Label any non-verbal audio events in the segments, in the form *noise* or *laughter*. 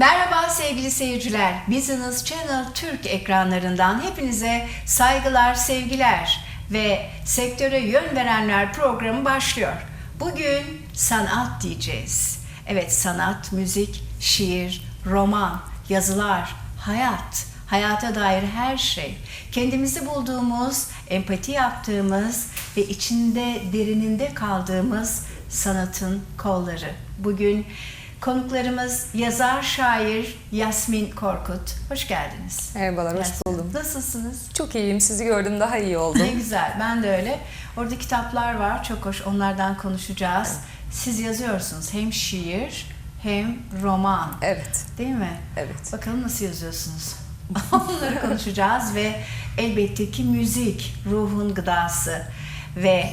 Merhaba sevgili seyirciler. Business Channel Türk ekranlarından hepinize saygılar, sevgiler ve sektöre yön verenler programı başlıyor. Bugün sanat diyeceğiz. Evet sanat, müzik, şiir, roman, yazılar, hayat, hayata dair her şey. Kendimizi bulduğumuz, empati yaptığımız ve içinde derininde kaldığımız sanatın kolları. Bugün konuklarımız yazar, şair Yasmin Korkut. Hoş geldiniz. Merhabalar, hoş Yasmin. buldum. Nasılsınız? Çok iyiyim, sizi gördüm daha iyi oldum. Ne güzel, ben de öyle. Orada kitaplar var, çok hoş. Onlardan konuşacağız. Siz yazıyorsunuz hem şiir hem roman. Evet, Değil mi? evet. Bakalım nasıl yazıyorsunuz? *laughs* Onları konuşacağız ve elbette ki müzik, ruhun gıdası ve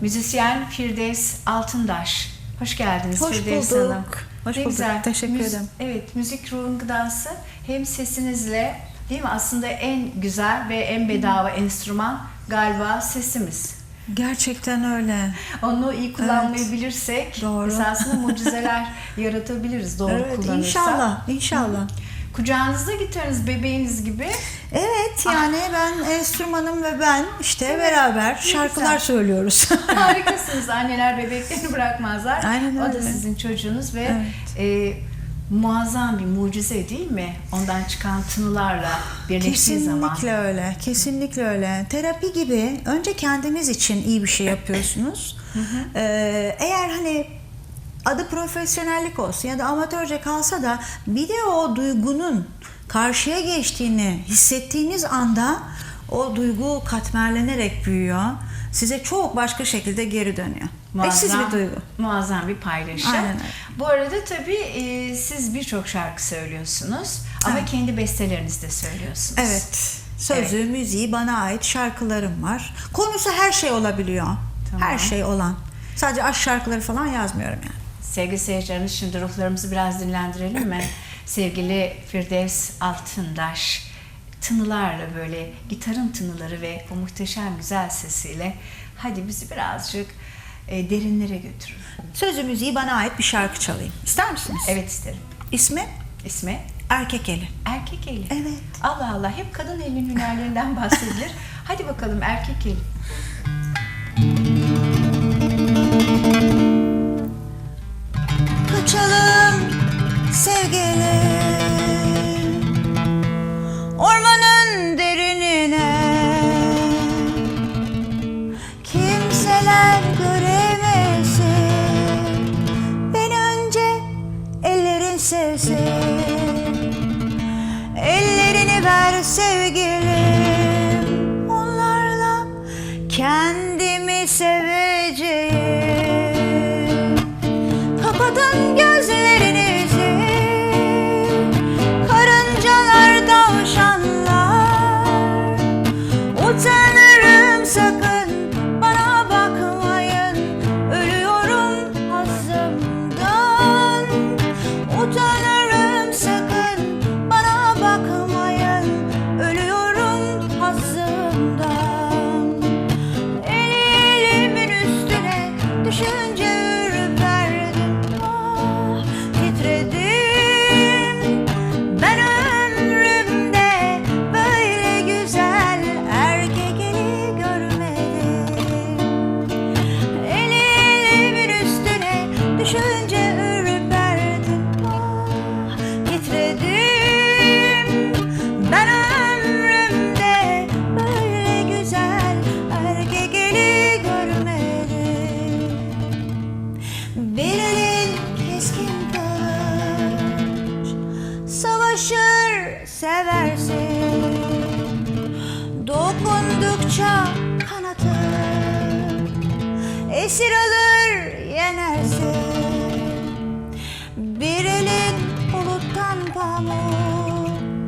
müzisyen Firdevs Altındaş. Hoş geldiniz Hoş Firdevs bulduk. Hanım. Hoş Ne bulduk. güzel. Teşekkür ederim. Evet, müzik ruhun gıdası hem sesinizle değil mi? Aslında en güzel ve en bedava enstrüman galiba sesimiz. Gerçekten öyle. Onu iyi kullanmayı bilirsek Doğru. esasında mucizeler *laughs* yaratabiliriz doğru evet, kullanırsak. inşallah, inşallah. Kucağınızda gitarınız bebeğiniz gibi. Evet, yani ben enstrümanım ve ben işte beraber şarkılar güzel. söylüyoruz. *laughs* Harikasınız. Anneler bebeklerini bırakmazlar. Aynen O da öyle. sizin çocuğunuz ve Evet. e, muazzam bir mucize değil mi? Ondan çıkan tınılarla birleştiği zaman. kesinlikle öyle, kesinlikle öyle. Terapi gibi önce kendiniz için iyi bir şey yapıyorsunuz. Ee, eğer hani adı profesyonellik olsun ya da amatörce kalsa da bir de o duygunun karşıya geçtiğini hissettiğiniz anda o duygu katmerlenerek büyüyor. Size çok başka şekilde geri dönüyor. Eşsiz bir duygu. Muazzam bir paylaşım. Aynen öyle. Bu arada tabii e, siz birçok şarkı söylüyorsunuz ama Evet. kendi bestelerinizi de söylüyorsunuz. Evet. Sözü, müziği bana ait şarkılarım var. Konusu her şey olabiliyor. Tamam. Her şey olan. Sadece aşk şarkıları falan yazmıyorum yani. Sevgili seyircilerimiz şimdi ruhlarımızı biraz dinlendirelim mi? *clears throat* Sevgili Firdevs Altındaş tınılarla böyle gitarın tınıları ve o muhteşem güzel sesiyle hadi bizi birazcık e, derinlere götürün. Sözü, müziği bana ait bir şarkı çalayım. İster misiniz? Evet isterim. İsmi İsmi Erkek Eli. Erkek Eli. Evet. Allah Allah hep kadın elinin hünerlerinden bahsedilir. *laughs* hadi bakalım Erkek Eli. Kaçalım sevgilim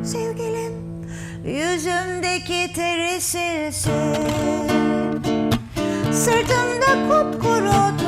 Sevgilim yüzümdeki teri silsin. Sırtımda kupkuru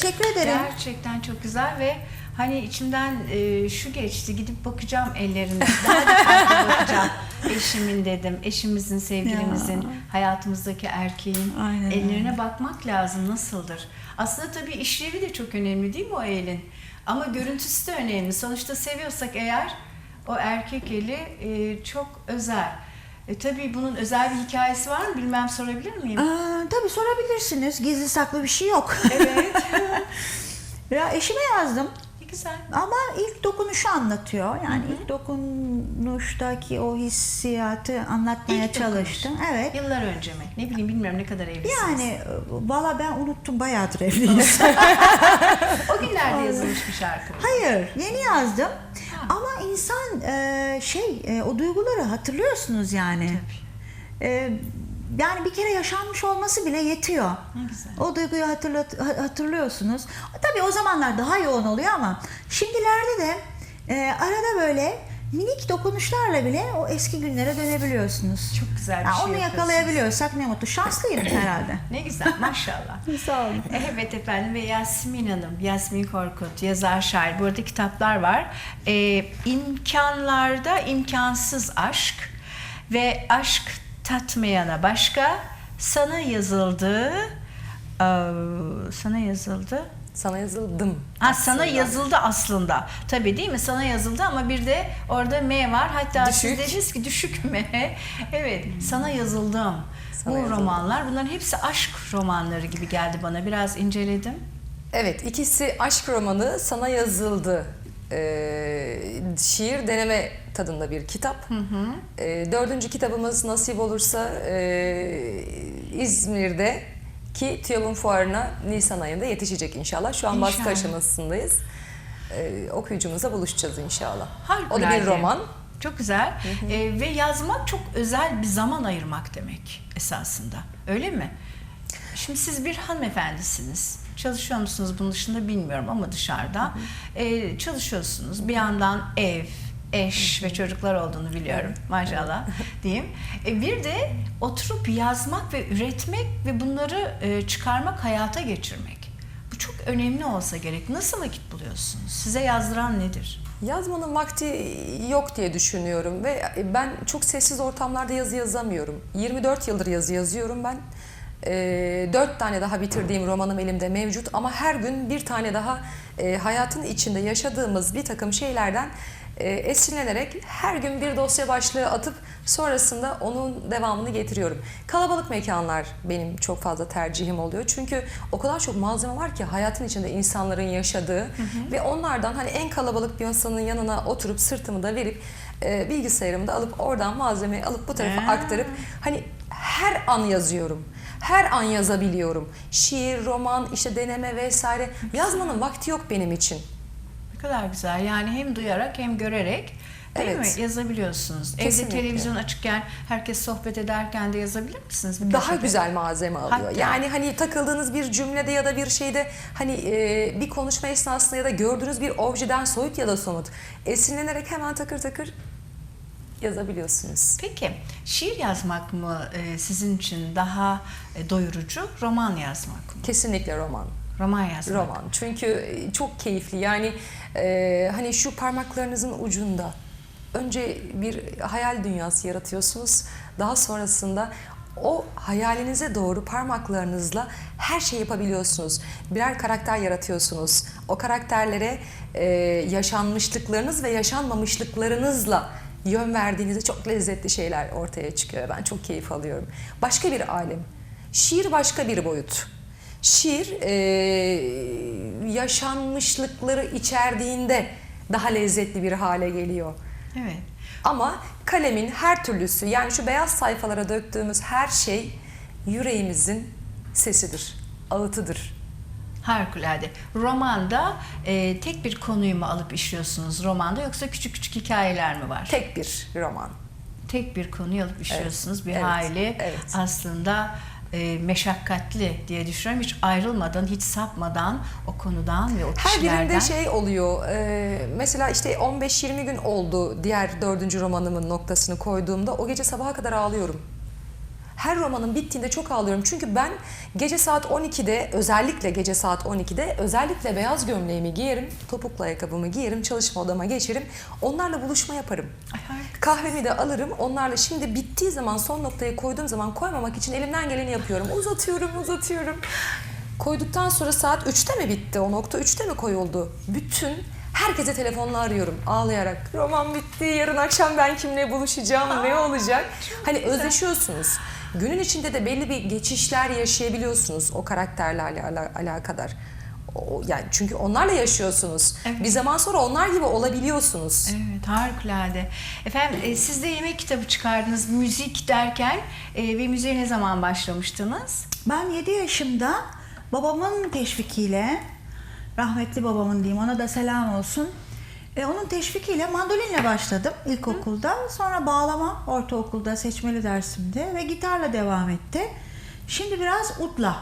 Teşekkür ederim. Gerçekten çok güzel ve hani içimden e, şu geçti gidip bakacağım ellerine. Daha dikkatli bakacağım. Eşimin dedim. Eşimizin, sevgilimizin, Ya. hayatımızdaki erkeğin Aynen ellerine bakmak lazım nasıldır. Aslında tabii işlevi de çok önemli değil mi o elin? Ama görüntüsü de önemli. Sonuçta seviyorsak eğer o erkek eli e, çok özel. E, tabii bunun özel bir hikayesi var mı bilmem sorabilir miyim? Aa, tabii sorabilirsiniz. Gizli saklı bir şey yok. Evet. *laughs* ya eşime yazdım. ne güzel. Ama ilk dokunuşu anlatıyor. Yani ilk dokunuştaki o hissiyatı anlatmaya İlk dokunuş. çalıştım. Evet. Yıllar önce mi? Ne bileyim bilmiyorum ne kadar evlisiniz. Yani e, valla ben unuttum bayağıdır evliyiz. *laughs* o günlerde yazılmış bir şarkı. Hayır, yeni yazdım. Ama insan e, şey e, o duyguları hatırlıyorsunuz yani. E, yani bir kere yaşanmış olması bile yetiyor. Ne güzel. O duyguyu hatırlat, ha- hatırlıyorsunuz. Tabii o zamanlar daha yoğun oluyor ama şimdilerde de e, arada böyle minik dokunuşlarla bile o eski günlere dönebiliyorsunuz. Çok güzel bir Yani şey onu yakalayabiliyorsak ne mutlu. Şanslıyım *clears throat* herhalde. Ne güzel maşallah. *laughs* Sağ olun. Evet efendim ve Yasmin Hanım, Yasmin Korkut, yazar şair. Burada kitaplar var. Ee, imkanlarda imkansız aşk ve aşk tatmayana başka sana yazıldı. Sana yazıldı. Sana yazıldım. Ha sana yazıldı aslında. Tabii değil mi? Sana yazıldı ama bir de orada M var. Hatta siz Düşük. dediniz ki düşük M. *laughs* evet. Sana yazıldım. Sana Bu yazıldım. romanlar bunların hepsi aşk romanları gibi geldi bana. Biraz inceledim. Evet, ikisi aşk romanı Sana Yazıldı. Ee, şiir deneme tadında bir kitap. Ee, dördüncü kitabımız nasip olursa e, İzmir'de ki TÜYAB'ın fuarına Nisan ayında yetişecek inşallah. Şu an baskı İnşallah. aşamasındayız. Ee, okuyucumuzla buluşacağız inşallah. O da Harikulade. bir roman. Çok güzel. Ee, ve yazmak çok özel bir zaman ayırmak demek esasında. Öyle mi? Şimdi siz bir hanımefendisiniz. Çalışıyor musunuz bunun dışında bilmiyorum ama dışarıda. Ee, çalışıyorsunuz. Bir yandan ev, eş ve çocuklar olduğunu biliyorum maşallah *laughs* diyeyim. E, bir de oturup yazmak ve üretmek ve bunları e, çıkarmak, hayata geçirmek. Bu çok önemli olsa gerek. Nasıl vakit buluyorsunuz? Size yazdıran nedir? Yazmanın vakti yok diye düşünüyorum ve ben çok sessiz ortamlarda yazı yazamıyorum. 24 yıldır yazı yazıyorum ben. Ee, Dört tane daha bitirdiğim romanım elimde mevcut ama her gün bir tane daha e, hayatın içinde yaşadığımız bir takım şeylerden e, esinlenerek her gün bir dosya başlığı atıp sonrasında onun devamını getiriyorum. Kalabalık mekanlar benim çok fazla tercihim oluyor. Çünkü o kadar çok malzeme var ki hayatın içinde insanların yaşadığı ve onlardan hani en kalabalık bir masanın yanına oturup sırtımı da verip e, bilgisayarımı da alıp oradan malzemeyi alıp bu tarafa Ha. aktarıp hani her an yazıyorum. Her an yazabiliyorum. Şiir, roman, işte deneme vesaire. Yazmanın vakti yok benim için. Ne kadar güzel. Yani hem duyarak hem görerek değil Evet. mi? Yazabiliyorsunuz. Kesinlikle. Evde televizyon açıkken herkes sohbet ederken de yazabilir misiniz? Bir daha kafede? güzel malzeme alıyor. Hatta- Yani hani takıldığınız bir cümlede ya da bir şeyde hani e, bir konuşma esnasında ya da gördüğünüz bir objeden soyut ya da somut esinlenerek hemen takır takır yazabiliyorsunuz. Peki şiir yazmak mı e, sizin için daha e, doyurucu, roman yazmak mı? Kesinlikle roman. Roman yazmak. Roman. Çünkü e, çok keyifli. Yani e, hani şu parmaklarınızın ucunda önce bir hayal dünyası yaratıyorsunuz. Daha sonrasında o hayalinize doğru parmaklarınızla her şey yapabiliyorsunuz. Birer karakter yaratıyorsunuz. O karakterlere e, yaşanmışlıklarınız ve yaşanmamışlıklarınızla yön verdiğinizde çok lezzetli şeyler ortaya çıkıyor. Ben çok keyif alıyorum. Başka bir alem. Şiir başka bir boyut. Şiir e, yaşanmışlıkları içerdiğinde daha lezzetli bir hale geliyor. Evet. Ama kalemin her türlüsü yani şu beyaz sayfalara döktüğümüz her şey yüreğimizin sesidir, ağıtıdır. Harikulade. Romanda e, tek bir konuyu mu alıp işliyorsunuz romanda yoksa küçük küçük hikayeler mi var? Tek bir roman. tek bir konuyu alıp işliyorsunuz. Bir evet, hayli evet. aslında e, meşakkatli diye düşünüyorum. Hiç ayrılmadan, hiç sapmadan o konudan ve o Her kişilerden. birinde şey oluyor. e, mesela işte 15-20 gün oldu diğer dördüncü romanımın noktasını koyduğumda o gece sabaha kadar ağlıyorum. Her romanın bittiğinde çok ağlıyorum. Çünkü ben gece saat 12'de özellikle gece saat 12'de özellikle beyaz gömleğimi giyerim, topuklu ayakkabımı giyerim, çalışma odama geçerim. Onlarla buluşma yaparım. Kahvemi de alırım. Onlarla şimdi bittiği zaman son noktayı koyduğum zaman koymamak için elimden geleni yapıyorum. Uzatıyorum, uzatıyorum. Koyduktan sonra saat 3'te mi bitti? O nokta 3'te mi koyuldu? Bütün herkese telefonla arıyorum ağlayarak. Roman bitti. Yarın akşam ben kimle buluşacağım? ne olacak? Hani özleşiyorsunuz. Günün içinde de belli bir geçişler yaşayabiliyorsunuz o karakterlerle ala- alakadar. O, yani çünkü onlarla yaşıyorsunuz. Evet. Bir zaman sonra onlar gibi olabiliyorsunuz. Evet, harikulade. Efendim e, siz de yemek kitabı çıkardınız müzik derken e, ve müziğe ne zaman başlamıştınız? Ben 7 yaşımda babamın teşvikiyle, rahmetli babamın diyeyim ona da selam olsun. E, onun teşvikiyle mandolinle başladım ilkokulda. Sonra bağlama ortaokulda seçmeli dersimde ve gitarla devam etti. Şimdi biraz utla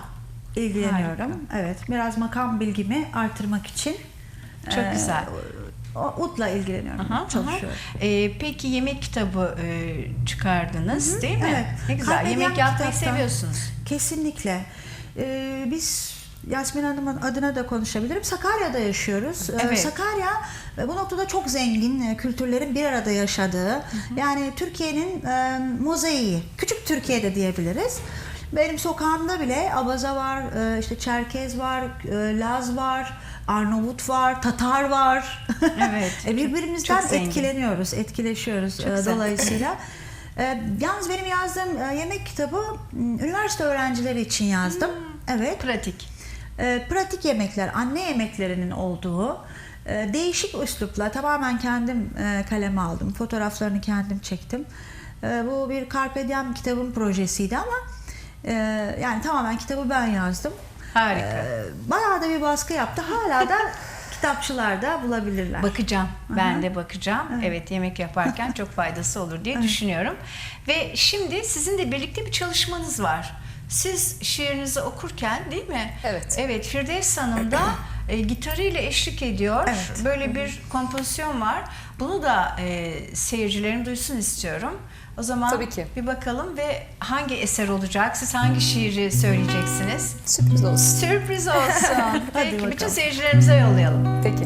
ilgileniyorum. Evet, biraz makam bilgimi artırmak için. Çok e, güzel. Utla ilgileniyorum, Aha, aha. çalışıyorum. E, peki yemek kitabı e, çıkardınız değil mi? Evet. Ne güzel. Kaybeden yemek yapmayı kitaptan- seviyorsunuz. Kesinlikle. Ee, biz Yasmin Hanım'ın adına da konuşabilirim. Sakarya'da yaşıyoruz. Ee, Evet. Sakarya e, bu noktada çok zengin e, kültürlerin bir arada yaşadığı. Yani Türkiye'nin e, mozaiği. Küçük Türkiye'de diyebiliriz. Benim sokağımda bile Abaza var, e, işte Çerkez var, e, Laz var, Arnavut var, Tatar var. Evet, *laughs* E, Birbirimizden çok etkileniyoruz, etkileşiyoruz Çok e, dolayısıyla. *laughs* E, yalnız benim yazdığım e, yemek kitabı m, üniversite öğrencileri için yazdım. Evet. Pratik. E, pratik yemekler, anne yemeklerinin olduğu e, değişik üslupla tamamen kendim e, kaleme aldım. Fotoğraflarını kendim çektim. E, bu bir Carpe Diem kitabın projesiydi ama e, yani tamamen kitabı ben yazdım. Harika. E, bayağı da bir baskı yaptı. Hala da *laughs* kitapçılarda bulabilirler. Bakacağım. Ben de bakacağım. Evet. yemek yaparken *laughs* çok faydası olur diye düşünüyorum. Ve şimdi sizinle birlikte bir çalışmanız var. Siz şiirinizi okurken değil mi? Evet. Evet. Firdevs Hanım da e, gitarıyla eşlik ediyor. Evet. Böyle bir kompozisyon var. Bunu da e, seyircilerim duysun istiyorum. O zaman Tabii ki. bir bakalım ve hangi eser olacak? Siz hangi şiiri söyleyeceksiniz? Sürpriz olsun. Sürpriz *laughs* olsun. Peki bütün bakalım. seyircilerimize yollayalım. Peki.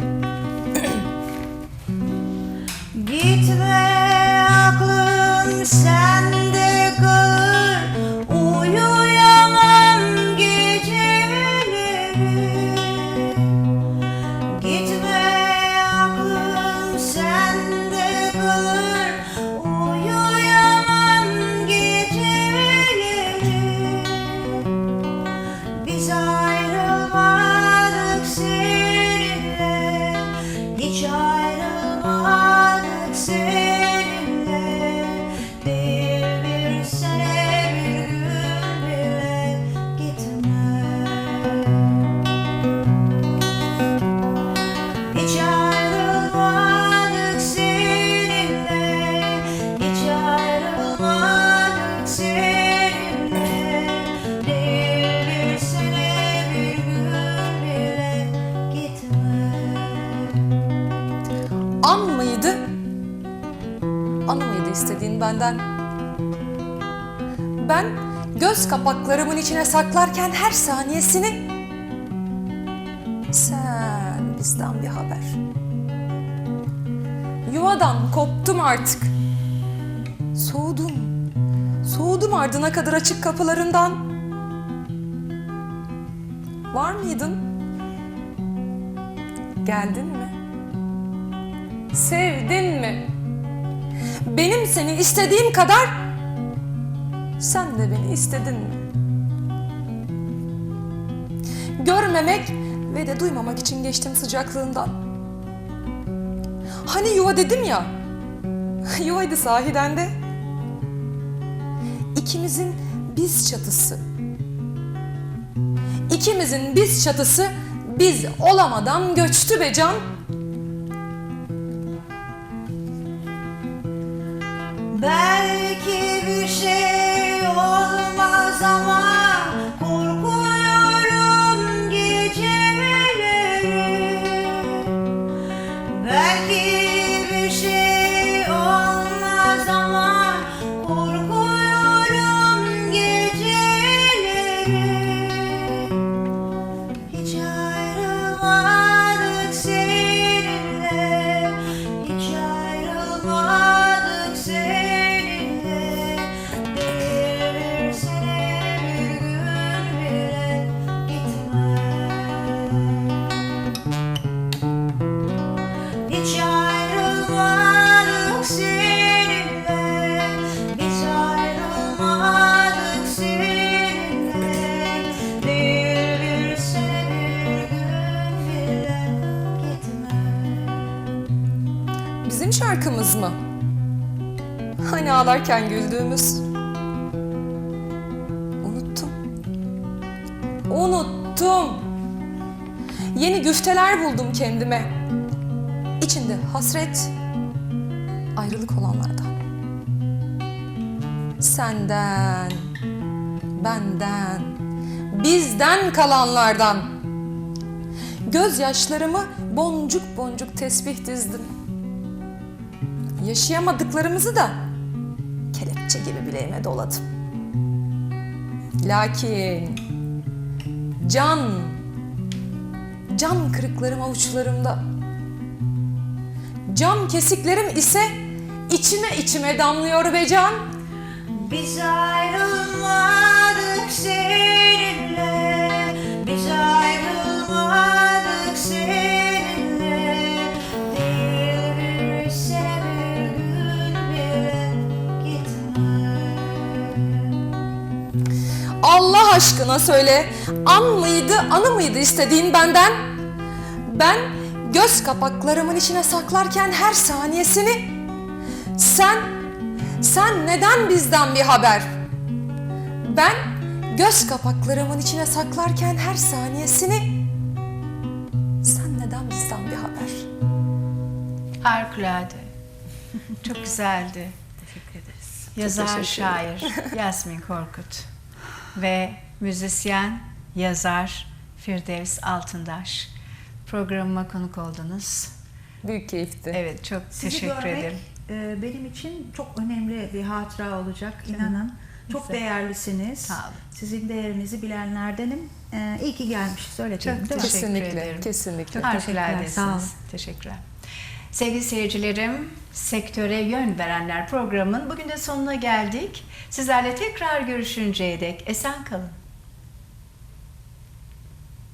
Gitme aklım sende göz kapaklarımın içine saklarken her saniyesini sen bizden bir haber. Yuvadan koptum artık. Soğudum. Soğudum ardına kadar açık kapılarından. Var mıydın? Geldin mi? Sevdin mi? Benim seni istediğim kadar sen de beni istedin mi? Görmemek ve de duymamak için geçtim sıcaklığından. Hani yuva dedim ya. *laughs* Yuvaydı sahiden de. İkimizin biz çatısı. İkimizin biz çatısı biz olamadan göçtü be can. Ağlarken güldüğümüz. Unuttum. Unuttum. Yeni güfteler buldum kendime. İçinde hasret, ayrılık olanlardan. Senden, benden, bizden kalanlardan. Gözyaşlarımı boncuk boncuk tesbih dizdim. Yaşayamadıklarımızı da kelepçe gibi bileğime doladım. Lakin can, can kırıklarım avuçlarımda. Cam kesiklerim ise içime içime damlıyor be can. Biz ayrılmadık seninle Biz ayrılmadık aşkına söyle, an mıydı, anı mıydı istediğin benden? Ben göz kapaklarımın içine saklarken her saniyesini, sen, sen neden bizden bir haber? Ben göz kapaklarımın içine saklarken her saniyesini, sen neden bizden bir haber? Harikulade. *laughs* Çok güzeldi. Teşekkür ederiz. Yazar, teşekkür şair *laughs* Yasmin Korkut ve müzisyen, yazar Firdevs Altındaş. Programıma konuk oldunuz. Büyük keyifti. Evet, çok Sizi teşekkür görmek, ederim. e, benim için çok önemli bir hatıra olacak inanın. Çok Güzel. değerlisiniz. Sağ olun. Sizin değerinizi bilenlerdenim. E, iyi ki gelmişiz öyle Çok değil mi? teşekkür Kesinlikle, ederim. kesinlikle. Çok teşekkürler, sağ olun. Teşekkürler. Sevgili seyircilerim, Sektöre Yön Verenler programının bugün de sonuna geldik. Sizlerle tekrar görüşünceye dek esen kalın.